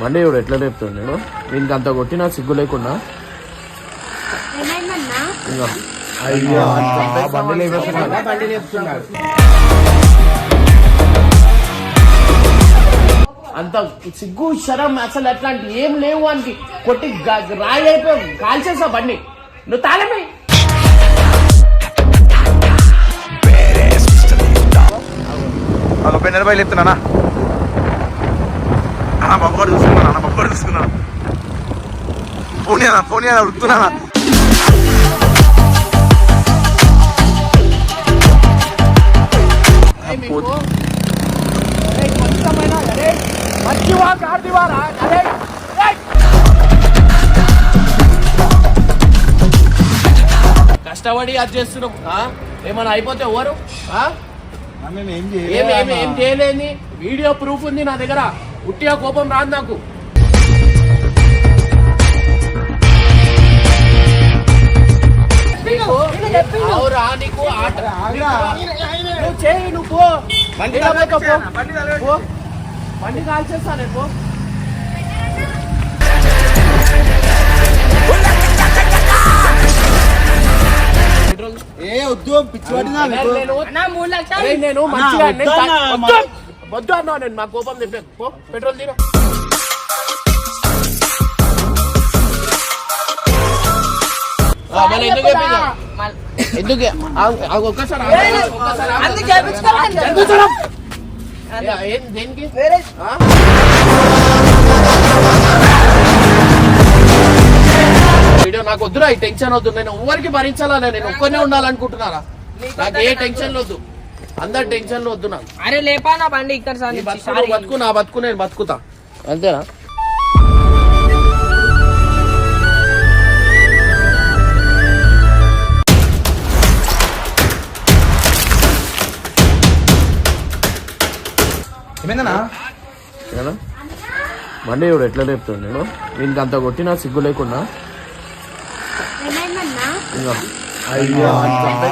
బండి ఇప్పుడు ఎట్లా లేపుతుంది నేను? వీనికి అంత కొట్టినా సిగ్గు లేకుండా. ఏమైందన్నా? ఇంకా అయ్యో బండి బండి లేపుతున్నాడు. అంత సిగ్గు శరం అసలు అట్లాంటి ఏం లేవు అని కొట్టి రాయి అయిపోయి కాల్చేసా బండి. నువ్వు తాళమే. ఒక పెన్నెల బయలు ఎత్తున్నానా చూసుకున్నా బొబ్బడు చూసుకున్నా ఫోన్ ఉడుకుతున్నానా మంచివా కార్దివారా అరే ఏయ్! కష్టపడి అది చేస్తున్నాం ఆ? ఏమైనా అయిపోతే ఎవరు ఆ? ఏం ఏం ఏం చేయలేని వీడియో ప్రూఫ్ ఉంది నా దగ్గర ఉట్టిగా కోపం రాదు నాకు. నీకు అవురా నీకు ఆట నువ్వు చేయి నువ్వు పో. బండి పో. పో. బండి కాల్చేస్తా నేను పో. పెట్రోల్ ఏ వద్దు పిచ్చి అరే నేను మంచిగా వద్దు అన్నా నేను మా కోపం తెప్పే పో పెట్రోల్ తీరా. ఎందుకు ఒక్కసారి దేనికి? వీడియో నాకు వద్దురా ఈ టెన్షన్ వద్దు. నేను ఎవరికి భరించాలా? నేను ఒక్కనే ఉండాలనుకుంటున్నారా? నాకు ఏ టెన్షన్ వద్దు. అందరు టెన్షన్ వద్దు నాకు. అరే లేపా నా బండి ఇక్కడ సార్ నీ బతుకు నువ్వు బతుకు నా బతుకు నేను బతుకుతా. అంతేనా? ఏమైందన్నా? ఏనా? బండి ఇప్పుడు ఎట్లా లేపుతుంది నేను? వీనికి అంత కొట్టినా సిగ్గు లేకుండా ఏమైందన్నా? ఇంకా. అయ్యో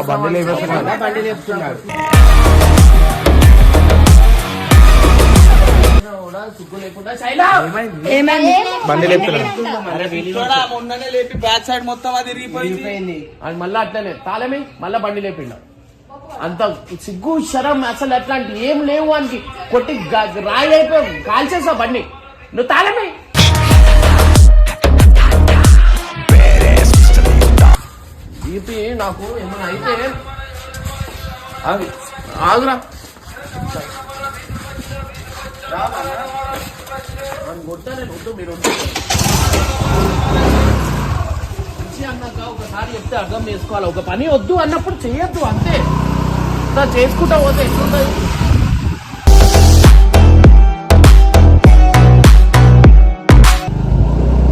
బండి లేపేస్తున్నాడు. బండి లేపుతున్నాడు. బండి మొన్ననే లేపి బ్యాక్ సైడ్ మొత్తం అది మళ్ళీ అట్లనే తాళమే మళ్ళీ బండి లేపిండ. అంత సిగ్గు శరం అసలు అట్లాంటి ఏం లేవు అని కొట్టి రాయి అయిపోయి. కాల్చేసా బండి. నువ్వు తాళమే! ఈపి నాకు ఏమైనా అయితే ఆగు ఆగురా. నన్ను కొడతా నేను వద్దు మీరు వద్దు మంచి అన్నాక ఒకసారి చెప్తే అర్థం చేసుకోవాలి ఒక పని వద్దు అన్నప్పుడు చేయొద్దు అంతే ఇట్లా చేసుకుంటా పోతే ఎట్లుంటది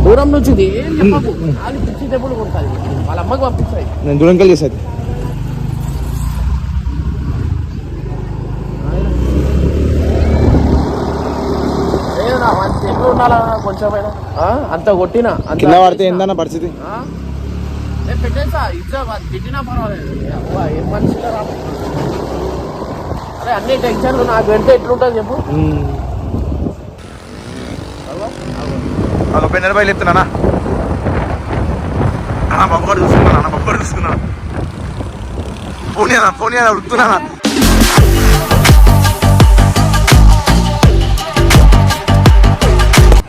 దూరం నుంచి ఇది ఏం చెప్పకు. కాలి పిచ్చి దెబ్బలు కొడతాయి. వాళ్ళ అమ్మకి పంపిస్తాయి నేను దూరంకి కలిసి చేసేది ఏదన్నా మంచి ఎట్లు ఉండాలా కొంచెమైనా ఆ? అంత కొట్టినా అంత కింద పడితే ఏందన్న పరిస్థితి? పెట్టేసా తిట్టినా పర్వాలేదు. అబ్బా, ఏం మనిషిలో రా? అరే అన్ని టెన్షన్లు నాకు వెళ్తే ఎట్లుంటుంది చెప్పు. ఒక పెన్నెల బయలు ఎత్తున్నానా బొబ్బడు చూసుకున్నా బొబ్బడు చూసుకున్నా ఫోన్ ఫోన్ ఉడుకుతున్నానా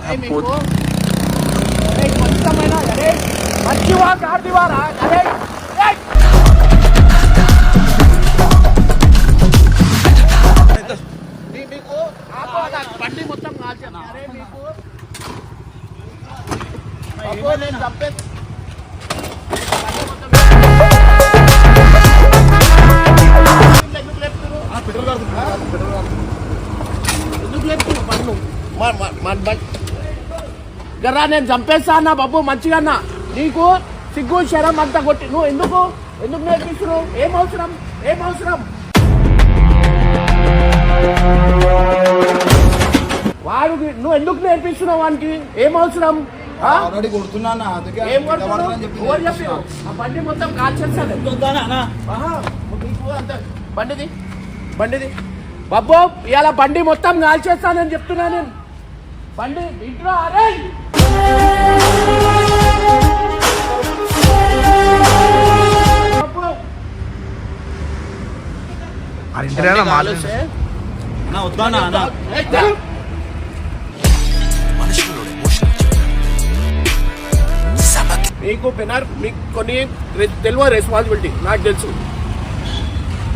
ఏయ్ మీకు? ఏయ్ కొంచెమైనా, అరే, మంచివా కార్దివారా అరే ఏయ్! మీ- మీకు ఆపో, నా బండి మొత్తం కాల్చాను. అరే మీకు అబ్బో, నేను చంపే- బండి మొత్తం- ఎందుకు లేపుతున్నారు? ఎందుకు లేపుతున్నారు బండ్లు? మా- మా- మా బండి గర్రా నేను చంపేస్తా అన్నా బాబు మంచిగా అన్నా. నీకు సిగ్గు శరం అంతా కొట్టి నువ్వు ఎందుకు? ఎందుకు నేర్పిస్తున్నావు? ఏం అవసరం? ఏం అవసరం? వాడు నువ్వు ఎందుకు నేర్పిస్తున్నావు వానికి? ఏం అవసరం? ఆ? ఆల్రెడీ కొడుతున్నానా అందుకే ఏం కొడుతున్నావు? ఆ బండి మొత్తం కాల్చేస్తాను బండిది? బండిది? బాబు ఇవాళ బండి మొత్తం కాల్చేస్తానని చెప్తున్నా నేను. బండి ఇంట్లో అరే ఆ ఇంటి మాలు అన్న వద్దా అన్న అన్న మీకు పెనార్ మీకు కొన్ని రె- తెలియదు రెస్పాన్సిబిలిటీ నాకు తెలుసు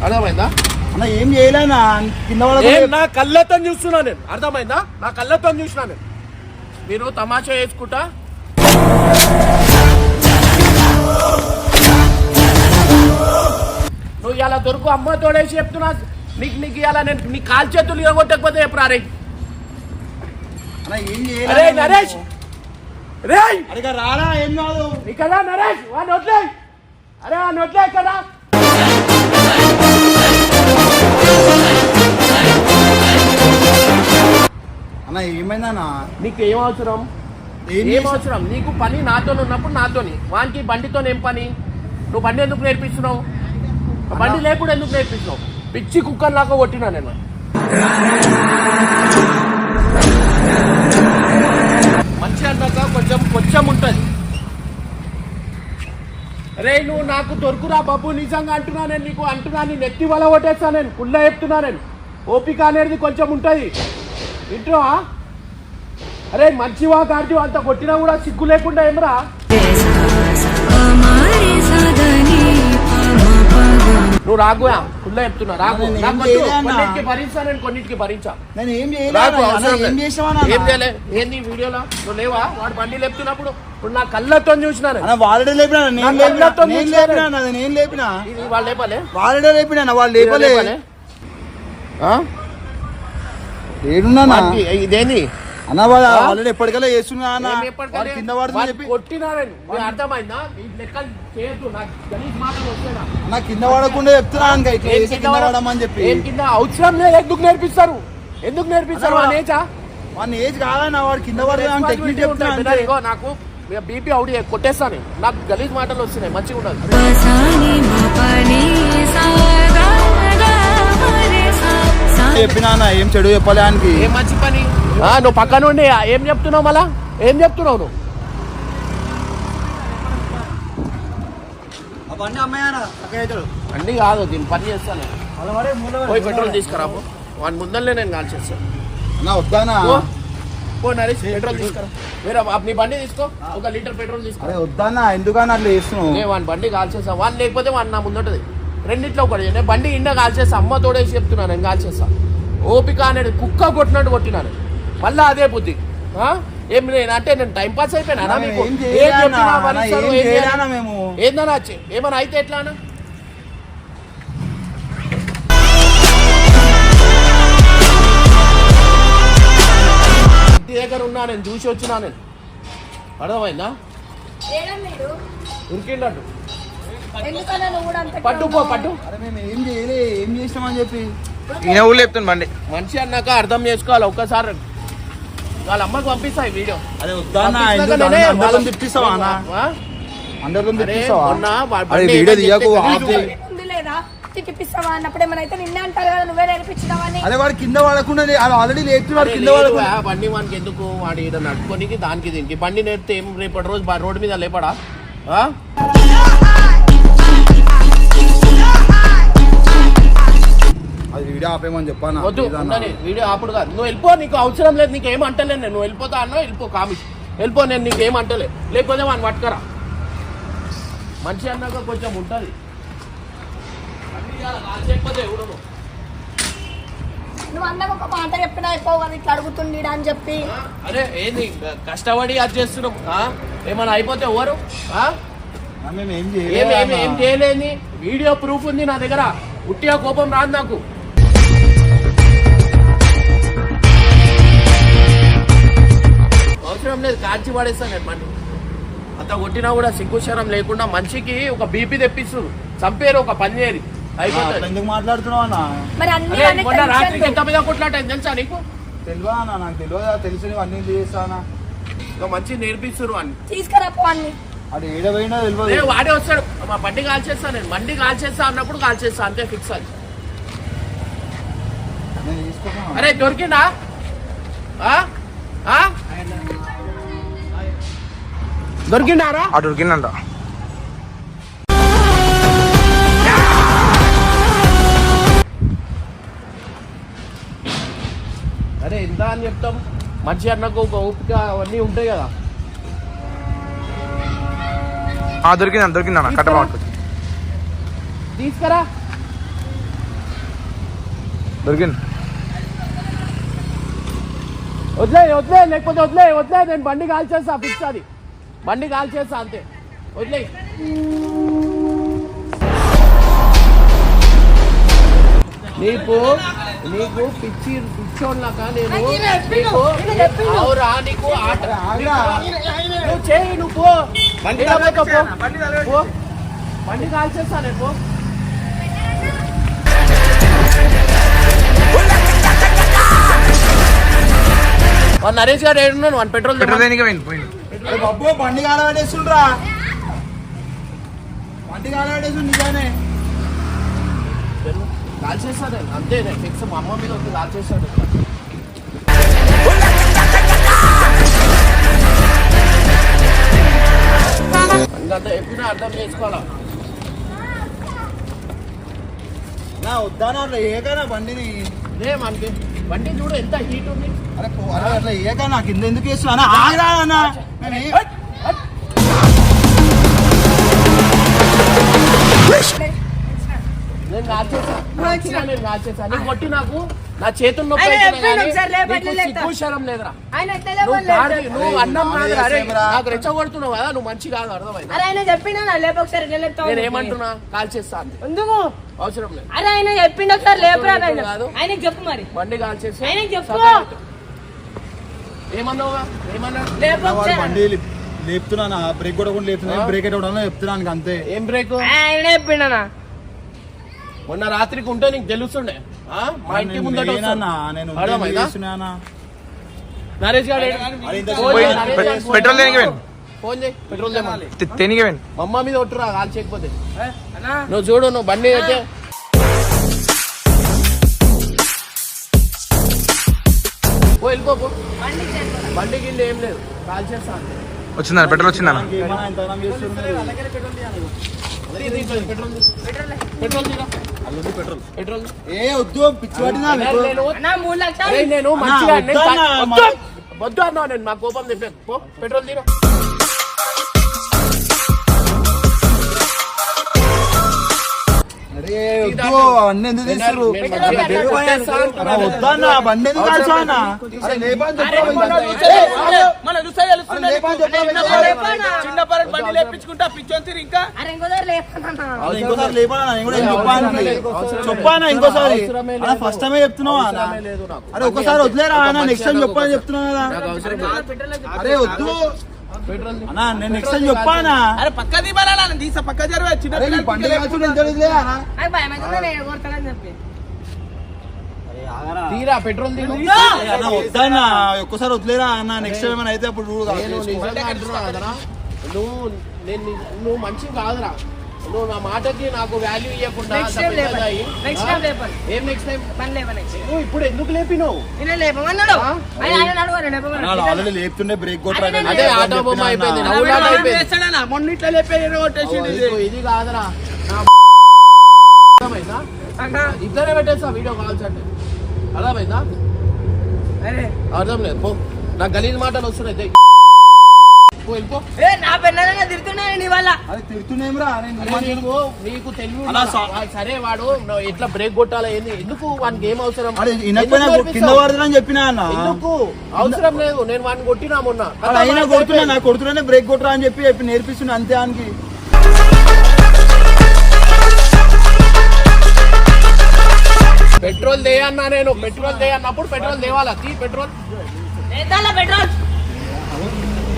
అర్థమైందా అన్న ఏం చేయలేనా కింద నేను నా కళ్ళతో చూస్తున్నా నేను. అర్థమైందా? నా కళ్ళతో చూసినా నేను. మీరు తమాషా వేసుకుంటా నువ్వు ఇలా దొరుకు అమ్మ తోడేసి చెప్తున్నా. నీకు నీకు ఇలా నేను నీ కాలు చేతులు ఇరగొట్టకపోతే అన్న ఏం అరే నరేష్! రే ఇక రారా ఏం కాదు. ఇక్కడ నరేష్? వాడిని వదిలే అరే వాడిని వదిలే కదా. అన్న ఏమైందన్నా? నీకు ఏం అవసరం? ఏం అవసరం? నీకు పని నాతో ఉన్నప్పుడు నాతోని. వానికి బండితో ఏం పని? నువ్వు బండి ఎందుకు నేర్పిస్తున్నావు? బండి లేకుండా ఎందుకు నేర్పిస్తున్నావు? పిచ్చి కుక్కర్ లాగా కొట్టినా నేను. మంచి అన్నాక కొంచెం కొంచెం ఉంటుంది. రే నువ్వు నాకు దొరుకురా బాబు. నిజంగా అంటున్నా నేను నీకు అంటున్నా నీ నెత్తి వల కొట్టేస్తా నేను. కుళ్ళ చెప్తున్నా నేను. ఓపిక అనేది కొంచెం ఉంటుంది. వింటురా అరే మంచివా కార్డు అంత కొట్టినా కూడా సిగ్గు లేకుండా ఏమరా? నువ్వు రాగుయా ఫుల్ చెప్తున్నా రాగు. కొన్నిటికి భరించా నేను కొన్నిటికి భరించా. నేను ఏం చేయలేదు ఏం చేయలే? ఏంది వీడియోలో? నువ్వు లేవా? వాడు బండి లేపుతున్నప్పుడు ఇప్పుడు నా కళ్ళతో చూసినాను వాళ్ళే లేపినా? నేను లేపినా? నేను లేపినా నేను. లేపినా? వాళ్ళు లేపలే. వాళ్ళే లేపినా? వాళ్ళు లేపలే. ఏడున్నా వాడికి ఇదేంది? అన్న ఆ? ఆల్రెడీ ఎప్పటికల్లా చేస్తున్నా అన్న వాడు కింద పడుతుంది వాడు చెప్పి. అర్థమైందా? లెక్కలు చేయొద్దు. నాకు కింద పడకుండా చెప్తున్నా ఇంకా ఇట్లా ఏం చేసి కింద కింద పడ- పడమని చెప్పి కింద? అవసరం లేదు. ఎందుకు నేర్పిస్తారు? ఎందుకు నేర్పిస్తారు? వాని ఏజా? వాడిని ఏజ్ కాదన్న వాడు కింద పడదు టెక్నిక్ చెప్తున్నా నాకు బీపీ అవుడి కొట్టేస్తాను. నాకు గలీజ్ మాటలు వస్తున్నాయి. మంచిగా ఉండదు చెప్పినా అన్న? ఏం చెడు చెప్పలే ఆయనకి? ఏం మంచి పని? ఆ, నువ్వు పక్క నుండి ఏం చెప్తున్నావు మళ్ళా? ఏం చెప్తున్నావు నువ్వు? బండి అమ్మాయన? అన్ని కాదు దీని పని చేస్తాను. పోయి పెట్రోల్ తీసుకురా పో. వాని ముందరనే నేను కాల్ చేస్తాను అన్న వద్దానా? పో. పో నరేష్ పెట్రోల్ తీసుకురా. వేరే నీ బండి తీసుకో. ఒక లీటర్ పెట్రోల్ తీసుకో అరే వద్దానా? ఎందుకన్నా అట్లా చేస్తున్నావు? నేను వాని బండి కాల్ చేస్తా. వాని లేకపోతే వాని నా ముందుంటది. రెండిట్లో ఒకటి. నేను బండి ఇండ కాల్ చేస్తా అమ్మ తోడేసి చెప్తున్నాను నేను కాల్ చేస్తా ఓపిక అనేది కుక్క కొట్టినట్టు కొట్టినాను. మళ్ళా అదే బుద్ధి. ఆ? ఏం నేను అంటే నేను టైం పాస్ అయిపోయినా మీకు? ఏందన్నా వచ్చి? ఏమన్నా అయితే ఎట్లా అన్న? దగ్గర ఉన్నా నేను చూసి వచ్చినా నేను. అర్థమైందా? ఉరికిండట్టు. ఎందుకన్నా నువ్వు కూడా అంత పట్టు పో పట్టు. అరే మేము ఏం చేయలే ఏం చేసినామని చెప్పి. ఈయన ఊళ్ళో చెప్తుంది బండి. మనిషి అన్నాక అర్థం చేసుకోవాలి ఒక్కసారి. వాళ్ళ అమ్మకి పంపిస్తా ఈ వీడియో. వద్దానా నేనే అందరితో వాళ్ళ- తిప్పిస్తావా అన్న? ఆ? అందరితో అరే, తిప్పిస్తావా? మొన్న వాడి అరే బండి వీడియో ఏదో తీయకు చెప్తే ఆఫ్ గలీజ్ చేయి ఉంది లేదా? తిప్పిస్తావా అన్నప్పుడు ఏమైనా అయితే నిన్నే అంటారు కదా నువ్వే నేర్పించినావని. అరే వాడు కింద పడకుండా ఆల్రెడీ కింద బండి వానికి ఎందుకు వాడు నడుపుకోనికి దానికి దీనికి? బండి నేర్పితే ఏం రేపటి రోజు బా- రోడ్డు మీద లేపడా? అది వీడియో ఆపేమని చెప్పాను? వద్దు ఉండని వీడియో అప్పుడు కాదు. నువ్వు వెళ్ళిపో నీకు అవసరం లేదు నీకు ఏం అంటలే నేను నువ్వు వెళ్ళిపోతా అన్నా వెళ్ళిపో కామి వెళ్ళిపో నేను నీకు ఏం అంటలే. లేకపోతే వాడిని పట్టుకరా. మంచి అన్నాక కొంచెం ఉంటుంది. అన్ని ఎవడను. నువ్వు అన్నకు ఒక మాట చెప్పినా అయిపోవు కదా ఇట్లా అడుగుతుండి అని చెప్పి. ఆ? అరే ఏంది కష్టపడి అది చేస్తున్నాం ఆ? ఏమైనా అయిపోతే ఎవరు? ఆ? మేము ఏం ఏం చేయలేదు ఏం ఏం చేయలేని? వీడియో ప్రూఫ్ ఉంది నా దగ్గర. ఉట్టిగా కోపం రాదు నాకు. అవసరం లేదు కాల్చి పడేస్తాను నేను బండి అంత కొట్టినా కూడా సిగ్గుశరం లేకుండా మనిషికి ఒక బీపీ తెప్పిస్తుంది చంపేరు ఒక పని చేయరు. ఎందుకు మాట్లాడుతున్నావు అన్న? రాత్రికి. ఎంత మీద కొట్లాట తెలుసా నీకు? తెలియదా అన్న నాకు తెలియదా తెలిసి అన్ని చేస్తానా ఒక మంచి నేర్పిస్తున్నారు అని తీసుకురా అది తెలియదు. వాడే వస్తాడు. మా బండి కాల్చేస్తా నేను. బండి కాల్చేస్తా అన్నప్పుడు కాల్చేస్తా అంతే ఫిక్స్ అది. అరే దొరికిందా? ఆ? దొరికిండారా? అటు ఉరికిందంట అరే ఎంత అని చెప్తాం. మంచి అన్నకు ఒక ఓపిక అవన్నీ ఉంటాయి కదా. ఆ దొరికిందంట దొరికిందన్న కట్ట తీసుకురా. దొరికింది. వదిలే వదిలే లేకపోతే వదిలే వదిలే నేను బండి కాల్ చేస్తా ఫిక్స్ అది. బండి కాల్ చేస్తా అంతే. వదిలే నీకు నీకు పిచ్చి పిచ్చోళ్ళక నేను? నీకు అవురా నీకు ఆట. నువ్వు చేయి నువ్వు పో. బండి పో. పో. బండి కాల్ చేస్తా నేను పో. నరేష్ గారు ఏడున్నాను వాడు పెట్రోల్ పెట్రోల్. దేనికి పోయింది పోయింది అరే బాబు బండి కాలబెట్టేస్తుండ్రా. బండి కాలబెట్టేస్తుండు నిజానే. కాల్ చేస్తాను నేను అంతే ఫిక్స్ మా అమ్మ మీద వచ్చి కాల్ చేస్తాడు ఎప్పుడు అర్థం చేసుకోవాలా? నా వద్దానా ఏకనా బండిని. మనకి. బండి చూడు ఎంత హీట్ ఉంది. అరే పో- అరే అట్లా ఏకనా కింద ఎందుకు వేస్తున్నా ఆగరా అన్న. నేను హట్. నేను కాల్ చేశా మంచిగా నేను కాల్ చేశా నీకు కొట్టి నాకు. నా చేతులు నొప్పి శరం లేదురా. నువ్వు లేపాలి, గాడి- లేపాలి. నువ్వు అన్నం మామూలు కాదు అరే చేసేవరా? నాకు రెచ్చగొడుతున్నావు కదా నువ్వు మంచి కాదు అర్థమైందా? అరే ఆయన చెప్పిండా? నా లేపు ఒకసారి ఎట్లా లేపుతావు నేను ఏమంటున్నా? కాల్ చేస్తా అంతే. ఎందుకు? అవసరం లేదు. అరే ఆయన చెప్పిండు ఒకసారి లేపురా ఆయన కాదు. ఆయనకి చెప్పు మరి. బండి కాల్ చేసి ఆయనకి చెప్పు. సతాయిద్దు. ఏమన్నావుగా? ఏమన్నా లేపు ఒకసారి. లేపుతున్నా బ్రేక్ కూడా లేపుతున్నా బ్రేక్ అయితే కూడా చెప్తున్నాను అంతే. ఏం బ్రేక్? ఆయన చెప్పిండనా మొన్న రాత్రికి ఉంటే నీకు తెలుస్తుండే. ఆ? మా ఇంటి ముందట నరేష్ గారు పెట్రోల్ ఫోన్ చేయి. పెట్రోల్ తెమ్మని తె- తెనికి పోయింది మా అమ్మ మీద ఒట్టురా కాల్ చేయకపోతే. అన్నా? నువ్వు చూడు నువ్వు బండి అయితే. పో. బండి గిల్లి ఏం లేదు. కాల్ చేస్తా అంతే. వచ్చిందన్న పెట్రోల్ తీ, పెట్రోల్. పెట్రోల్. పెట్రోల్. ఏ వద్దు పిచ్చి పట్టినా నేను- మంచిగా వద్దు. అన్నా నేను మా కోపం తెప్పాను పో పెట్రోల్ తీరా ఎందుకు తీస్తారు వద్దన్నా బండి ఎందుకు మన చూస్తే చిన్న బండి లేపించుకుంటా పిచ్చోన్ తిరిగి ఇంకా? ఇంకోసారి చెప్పాను ఇంకోసారి. ఫస్ట్ టైమే చెప్తున్నావా. అరే ఒకసారి వదిలేరా నెక్స్ట్ టైం చెప్పని చెప్తున్నా కదా. అరే వద్దు. అన్న నేను నెక్స్ట్ టైం చెప్పానా? అరే పక్క దిబాలా తీసా పక్క జరుగు చిన్న తీరా పెట్రోల్ వద్దన్న ఒక్కసారి వదిలేరా అన్న నెక్స్ట్ టైం అయితే అప్పుడు నువ్వు నేను నువ్వు మంచి కాదురా. నువ్వు నా మాటకి నాకు వాల్యూ ఇవ్వకుండా ఏం నెక్స్ట్ టైం నువ్వు ఇప్పుడు ఎందుకు లేపినావు? లేపుతుండే బ్రేక్ అదే ఆటో బొమ్మ అయిపోయింది. నవ్వులాట అయిపోయింది. ఇదిగో ఇది. కాదురా. ఇద్దరే పెట్టేస్తా వీడియో కాల్స్ అంటే అర్థమైందా? అరే. అర్థం లేదు. పో. నా గలీజ్ మాటలు వస్తున్నాయి ఏ నా పెన్నగా తిడుతున్నాను నీ వల్ల అరే తిడుతున్నాేమ్రా నేను అరే నీకు నీకు తెలివి అలా ఉందా? సా- వా- సరే వాడు ఎట్లా బ్రేక్ కొట్టాలా ఏంది? ఎందుకు వానికి ఏం అవసరం? కింద? పడుతుందని చెప్పినా అన్న? ఎందుకు? అవసరం లేదు. నేను వాడిని కొట్టినా మొన్న. అయినా కొడుతున్నా నాకు కొడుతున్నానే బ్రేక్ కొట్టరా అని చెప్పి చెప్పి నేర్పిస్తున్నా అంతే ఆయనకి. పెట్రోల్ దే అన్నా నేను. పెట్రోల్ దే అన్నప్పుడు పెట్రోల్ దేవాలా తీ పెట్రోల్. పెట్రోల్ పెట్రోల్ దే. అడగనే లేదు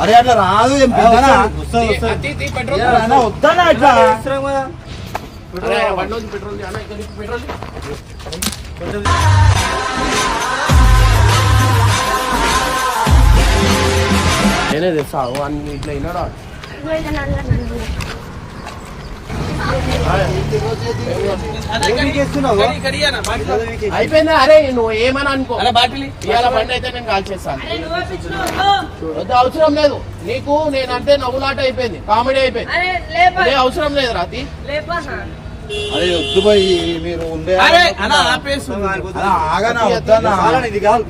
అరే అట్లా రాదు పెట్రోల్ వద్దనా పెట్రోల్ పెట్రోల్ నేనే తెలుసా? అన్ని ఇట్లా విన్నాడా అయిపోయిందా? అరే నువ్వు ఏమని అనుకో. ఇవాళ బండి అయితే నేను కాల్ చేస్తాను. వద్దు అవసరం లేదు. నీకు నేనంటే నవ్వులాట అయిపోయింది. కామెడీ అయిపోయింది. అరే లేపా. ఇదే అవసరం లేదు రాతి. అరే వద్దు పోయి మీరు ఉండే ఆగనా వద్దన్నా ఇది కాదు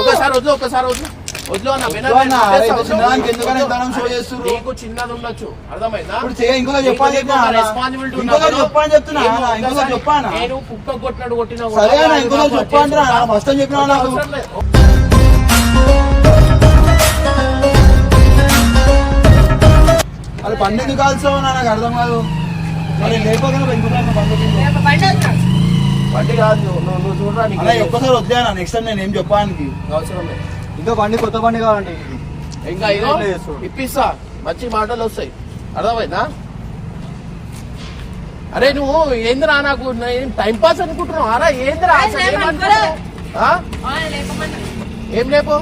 ఒకసారి వద్దు ఒకసారి వద్దు. వద్దు వద్దు వద్దు. నీకు చిన్నది ఉండొచ్చు. అర్థమైందా? ఇప్పుడు చేయ ఇంకొక చెప్పాలి నీకు నేను కుక్క కొట్టినా అర్థం కాదు. మరి లేకపోతే. బండి కాదు నువ్వు చూడరా ఒక్కసారి వద్దానా నెక్స్ట్ టైం నేను ఏం చెప్పడానికి అవసరం లేదు. ఇంకా బండి కొత్త బండి కావాలండి. ఇంకా. ఇప్పిస్తా. మంచి మాటలు వస్తాయి. అర్థమైందా? అరే నువ్వు ఏందిరా నాకు? నేను టైం పాస్ అనుకుంటున్నావు? అరా ఏందిరా. ఏం లేపు?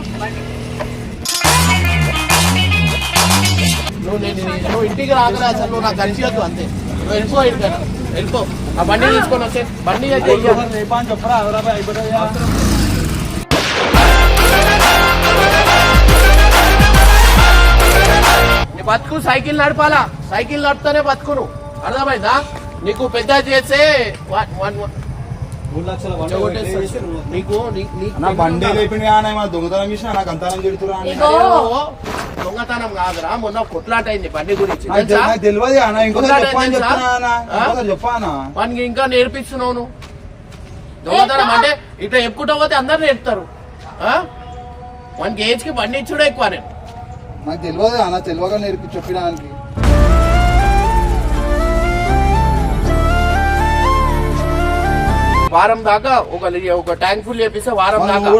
నువ్వు నేను నువ్వు ఇంటికి రాకరా అసలు నువ్వు నాకు కనిపించద్దు అంతే. నువ్వు వెళ్ళిపో ఇక్కడ వెళ్ళిపో. ఆ బండి తీసుకొని వచ్చే. బండి అయితే ఇయ్య. రేపా అని చెప్పరా హైదరాబాద్ అయిపోతుందా బతుకు సైకిల్ నడపాలా? సైకిల్ నడుపుతానే బతుకును. అర్థమైందా? నీకు పెద్ద చేస్తే చెగొట్టేస్తాడు. నీకు దొంగతనం చేసిన నాకు అంతరం దొంగతనం కాదురా మొన్న కొట్లాట అయింది బండి గురించి వానికి ఇంకా నేర్పిస్తున్నావు దొంగతనం అంటే ఇట్లా చెప్పుకుంటా పోతే అందరు నేర్పుతారు. ఆ? వానికి ఏజ్కి బండి ఇచ్చుడే ఎక్కువ నేను. నాకు తెలియదు అన్న తెలియక నేర్పి చెప్పడానికి వారం దాకా ఒక ఒక ట్యాంక్ ఫుల్ చేపిస్తే వారం దాకా.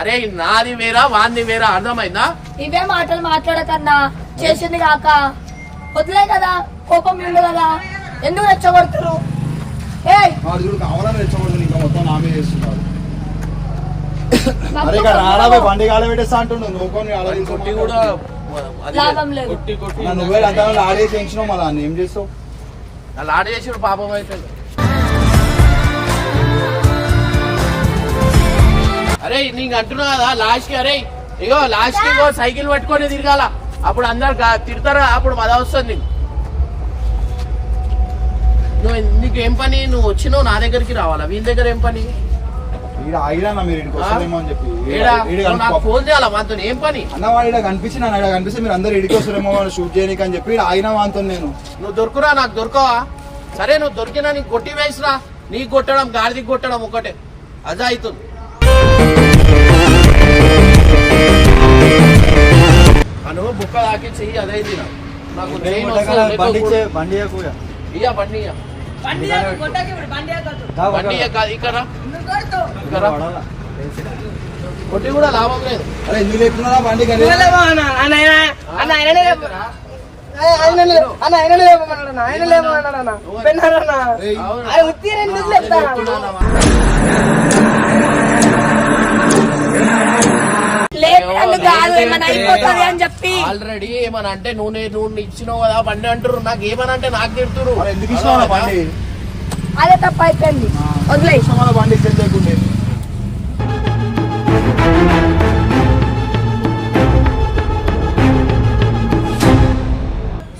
అరే నాది వేరా వాంది వేరా అర్థమైందా? ఇవే మాటలు మాట్లాడకన్నా చేసింది కాక. వదిలే కదా కోపం ఉండు కదా. ఎందుకు రెచ్చగొడుతురు? చూడు కావాలని రెచ్చగొడుతుంది ఇంకా మొత్తం నా మీద చేస్తున్నాడు. నాకు అరే. బండి పెట్టేస్తా అంటుండు. నువ్వు కొని ఆడ వాడిని కొట్టి కూడా అది లాభం లేదు. కొట్టి కొట్టి నా నువ్వే అంతా మళ్ళీ అన్న ఏం చేస్తావు? అలా ఆడ చేసాడు పాపం అయిపోయింది అరే నీకు అంటున్నా కదా లాస్ట్కి అరే ఇగో లాస్ట్కి ఇగో సైకిల్ పట్టుకొని తిరగాల. అప్పుడు అందరు గా- తిడతారా? అప్పుడు మద వస్తుంది. నీకు. నువ్వు నీకు ఏం పని? నువ్వు వచ్చినావు నా దగ్గరికి రావాలా? వీళ్ళ దగ్గర ఏం పని? ఫోన్ చేయాలా మాతో ఏం పని? అన్న వాడు ఇక్కడ కనిపించి నన్ను ఇక్కడ కనిపిస్తే మీరు అందరు ఇడికి వస్తారేమో షూట్ చేయడానికి అని చెప్పి ఆగినా వాంతో నేను. నువ్వు దొరుకురా నాకు దొరకవా? సరే నువ్వు దొరికినా నీకు కొట్టి వేసిరా. నీకు కొట్టడం గాడిదికి కొట్టడం ఒకటే. అదే అవుతుంది. అను బుక్క దాకి చెయ్యి అదే నాకు బండి ఇయ్య బండి. బండి ఇక్కడ. కొట్టి కూడా లాభం లేదు. అరే ఎందుకు బండి కానీ? అన్న? ఆయన-. ఆయన-. అన్న, ఎందుకు అని చెప్పి. ఆల్రెడీ ఏమని అంటే నువ్వు నే- నువ్వు ఇచ్చినావు కదా బండి అంటారు నాకు ఏమని అంటే నాకు తిడుతురు మరి ఎందుకు ఇష్టం బండి? అదే తప్పు అయిపోయింది. వదిలే బండి ఇచ్చేది లేకుండే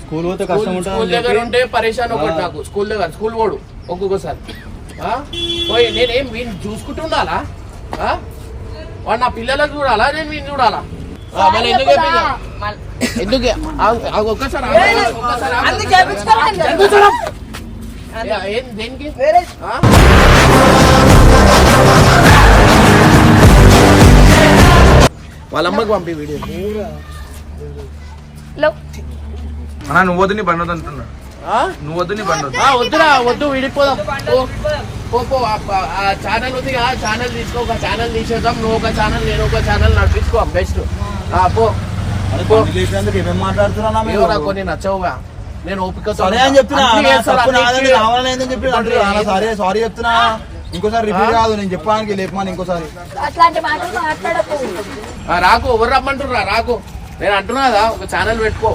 స్కూల్ పోతే కష్టం స్కూల్ స్కూల్ దగ్గర ఉంటే పరేషాన్ ఒకటి నాకు. స్కూల్ దగ్గర స్కూల్ పోడు ఒక్కొక్కసారి? పోయి నేనేం వీడిని చూసుకుంటుండాలా? వాడు నా పిల్లలకు చూడాలా? నేను వీడిని చూడాలా? ఎందుకు ఒక్కసారి దేనికి? వేరే. ఆ? వాళ్ళ అమ్మకి పంపి వీడియో. లో. అన్నా నువ్వు వద్దు నీ బండి అంటున్నా. ఆ? నువ్వు వద్దు నీ బండి వద్దు. ఆ, వద్దురా వద్దు విడిపోదాం ఆ ఆ ఛానల్ ఉంది కదా ఛానల్ తీసుకో ఒక ఛానల్ తీసేద్దాం. నువ్వు ఒక ఛానల్ నేను ఒక ఛానల్ నడిపించుకో బెస్ట్ పో. మాట్లాడుతున్నా కొన్ని నచ్చవుగా? నేను ఓపిక సరే అని చెప్తున్నా సరే సారీ చెప్తున్నా. ఇంకోసారి రిపీట్ కాదు నేను చెప్పడానికి లేపమని ఇంకోసారి. అట్లాంటి మాటలు మాట్లాడకు. రాకు ఎవరు రమ్మంటున్నా రాకు. నేను అంటున్నా కదా ఒక ఛానల్ పెట్టుకో.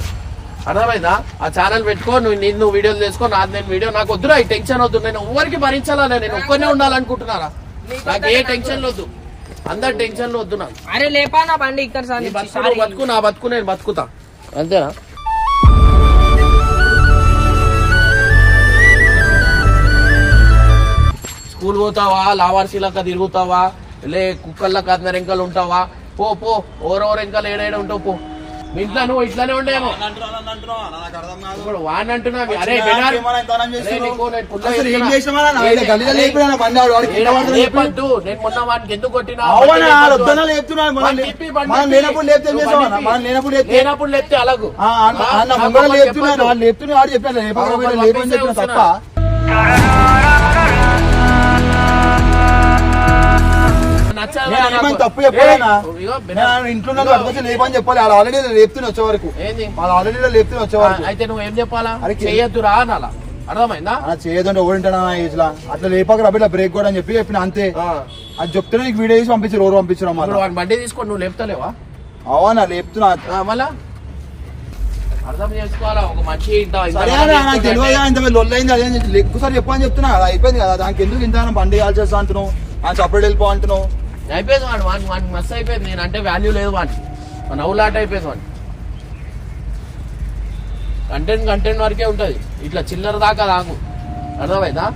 అర్థమైందా? ఆ ఛానల్ పెట్టుకో నువ్వు నేను నువ్వు వీడియోలు చేసుకో నాది నేను వీడియో. నాకు వద్దురా ఈ టెన్షన్ వద్దు. నేను ఎవరికి భరించాలా నేను ఒక్కనే ఉండాలనుకుంటున్నారా? నాకు ఏ టెన్షన్ వద్దు. అందరు టెన్షన్లు వద్దు నాకు. అరే లేపా నా బండి ఇక్కడ బతుకు నా బతుకు నేను బతుకుతా. అంతేనా? స్కూల్ పోతావా? లావార్సీలక్క తిరుగుతావా? లే కుక్కర్లక్క అందరు ఎంకలు ఉంటావా? పో పో ఓరెవరు ఎంకలు ఏడేడ ఉంటావు పో. మీ ఇంట్లో నువ్వు ఇట్లానే ఉండేమో. ఇప్పుడు వాడిని అంటున్నా అరే. లేపద్దు. నేను మొన్న వాడికి ఎందుకు కొట్టినా? లేపుతున్నాడు తిప్పి, తిప్పి. లేనప్పుడు లేపితే ఏం నువ్వు చేస్తావా? బండి తప్పు చెప్పలేనా? ఇంట్లో లేపని చెప్పాలి. వాళ్ళు ఆల్రెడీ వచ్చే వరకు. వాళ్ళు ఆల్రెడీ వచ్చే వరకు. అయితే నువ్వు ఏం చెప్పాలా? అరే, చెయ్యొద్దురా అనాలా. అర్థమైందా? అలా చేయదంటే ఓడింటాడు నా ఏజ్ లా? అట్లా లేపాక బ్రేక్ కూడా అని చెప్పి చెప్పిన అంతే. అది చెప్తున్నా నీకు వీడియో చేసి పంపించారు ఎవరు పంపించడం ఇప్పుడు మళ్ళీ వాడి బండి తీసుకొని నువ్వు లేపుతలేవా? అవునా లేపుతున్నా. ఆ, మళ్ళా? అర్థం చేసుకోవాలా? ఒక మంచి ఇంత ఇంత సరే మంది అన్న, నాకు చేసుకుంటే తెలియదు ఇంత లొల్లైంది అదే ఎక్కువసారి చెప్పని చెప్తున్నా అయిపోయింది కదా. దానికి ఎందుకు ఇంత బండి కాల్ చేస్తా అంటున్నావు సపరేట్ వెళ్ళిపో అంటున్నావు? అయిపోయింది వాడు వాడికి వాడికి మస్తు అయిపోయింది. నేను అంటే వాల్యూ లేదు వాడికి మన అవులాట అయిపోయింది వాడికి కంటెంట్ కంటెంట్ వరకే ఉంటుంది. ఇట్లా చిల్లర దాకా దాకు అర్థమైందా?